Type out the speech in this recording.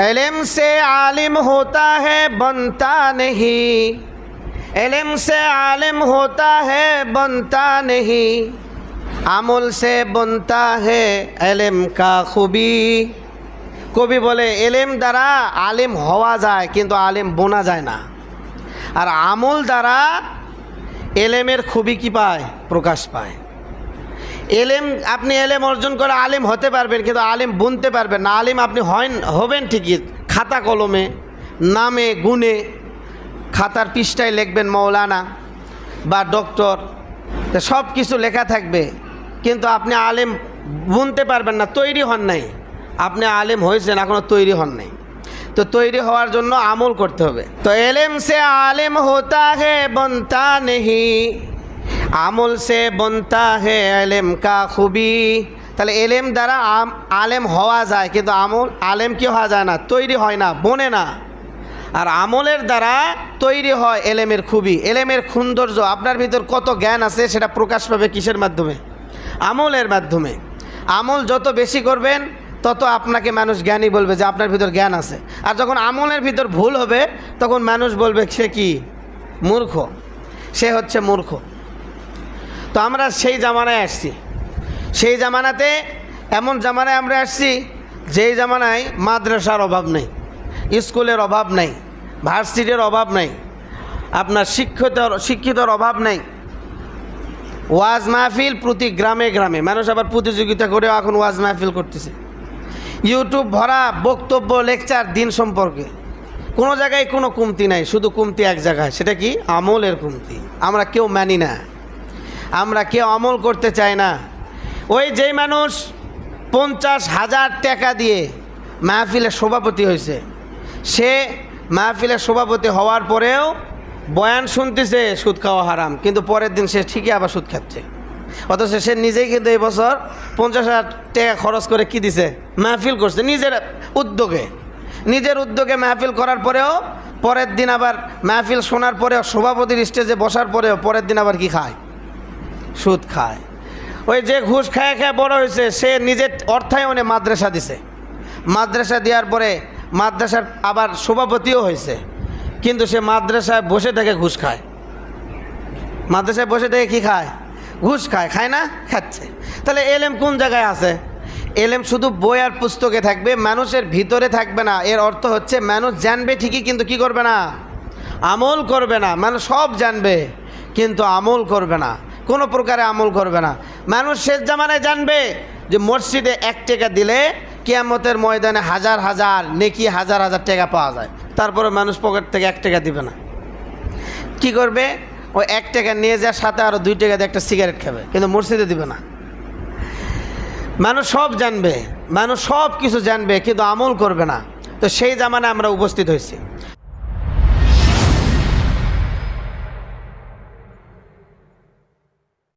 इल्म से आलिम होता है बनता नहीं इल्म से आलिम होता है बनता नहीं আমল সে বনতা হে এলেম কা খুবই কবি বলে এলেম দ্বারা আলেম হওয়া যায় কিন্তু আলেম বোনা যায় না আর আমল দ্বারা এলেমের খুবই কি পায় প্রকাশ পায় এলেম, আপনি এলেম অর্জন করে আলেম হতে পারবেন, কিন্তু আলেম বুনতে পারবেন না। আলেম আপনি হয় হবেন ঠিকই, খাতা কলমে, নামে, গুণে, খাতার পৃষ্ঠায় লিখবেন মৌলানা বা ডক্টর সব কিছু লেখা থাকবে, কিন্তু আপনি আলেম বুনতে পারবেন না, তৈরি হন নাই। আপনি আলেম হয়েছেন এখনও তৈরি হন নাই। তো তৈরি হওয়ার জন্য আমল করতে হবে। তো এলেম সে আলেম হোতা হে, বনতা নেহি। আমল সে বনতা হে এলেম কা খুবই তাহলে এলেম দ্বারা আম আলেম হওয়া যায়, কিন্তু আমল আলেম কি হওয়া যায় না? তৈরি হয় না, বনে না। আর আমলের দ্বারা তৈরি হয় এলেমের খুবই এলেমের সৌন্দর্য, আপনার ভিতর কত জ্ঞান আছে সেটা প্রকাশ পাবে কিসের মাধ্যমে? আমলের মাধ্যমে। আমল যত বেশি করবেন, তত আপনাকে মানুষ জ্ঞানী বলবে যে আপনার ভিতর জ্ঞান আছে। আর যখন আমলের ভিতর ভুল হবে, তখন মানুষ বলবে, সে কি? মূর্খ। সে হচ্ছে মূর্খ। তো আমরা সেই জামানায় আসছি। সেই জামানাতে এমন জামানায় আমরা আসছি, যেই জামানায় মাদ্রাসার অভাব নেই, স্কুলের অভাব নেই, ভার্সিটির অভাব নেই, আপনার শিক্ষিত শিক্ষিতর অভাব নেই। ওয়াজ মাহফিল প্রতি গ্রামে গ্রামে, মানুষ আবার প্রতিযোগিতা করেও এখন ওয়াজ মাহফিল করতেছে। ইউটিউব ভরা বক্তব্য, লেকচার, দিন সম্পর্কে। কোনো জায়গায় কোনো কমতি নাই, শুধু কমতি এক জায়গায়, সেটা কি? আমলের কমতি। আমরা কেউ মানি না। আমরা কেউ আমল করতে চাই না। ওই যেই মানুষ পঞ্চাশ হাজার টাকা দিয়ে মাহফিলের সভাপতি হয়েছে, সে মাহফিলের সভাপতি হওয়ার পরেও বয়ান শুনতেছে, সুদ খাওয়া হারাম, কিন্তু পরের দিন সে ঠিকই আবার সুদ খাচ্ছে। অথচ সে নিজেই কিন্তু এই বছর পঞ্চাশ হাজার টাকা খরচ করে কি দিছে? মাহফিল করছে, নিজের উদ্যোগে। নিজের উদ্যোগে মাহফিল করার পরেও পরের দিন আবার মাহফিল শোনার পরেও সভাপতির স্টেজে বসার পরেও পরের দিন আবার কি খায়? সুদ খায়। ওই যে ঘুষ খায় খায় বড় হয়েছে, সে নিজের অর্থায়নে মাদ্রাসা দিছে। মাদ্রাসা দেওয়ার পরে মাদ্রাসার আবার সভাপতিও হয়েছে। কিন্তু সে মাদ্রাসায় বসে থেকে ঘুষ খায়। মাদ্রাসায় বসে থেকে কি খায়? ঘুষ খায়। খায় না? খাচ্ছে। তাহলে এলেম কোন জায়গায় আছে? এলেম শুধু বই আর পুস্তকে থাকবে, মানুষের ভিতরে থাকবে না। এর অর্থ হচ্ছে মানুষ জানবে ঠিকই, কিন্তু কি করবে না? আমল করবে না। মানুষ সব জানবে, কিন্তু আমল করবে না। কোনো প্রকারে আমল করবে না। মানুষ শেষ জামানায় জানবে যে মসজিদে এক টাকা দিলে কিয়ামতের ময়দানে হাজার হাজার, নেকি হাজার হাজার টাকা পাওয়া যায়। তারপরে মানুষ পকেট থেকে এক টাকা দিবে না। কি করবে? ওই এক টাকা নিয়ে যাওয়ার সাথে আরও দুই টাকা দিয়ে একটা সিগারেট খাবে, কিন্তু মসজিদে দিবে না। মানুষ সব জানবে, মানুষ সব কিছু জানবে, কিন্তু আমল করবে না। তো সেই জামানায় আমরা উপস্থিত হয়েছি।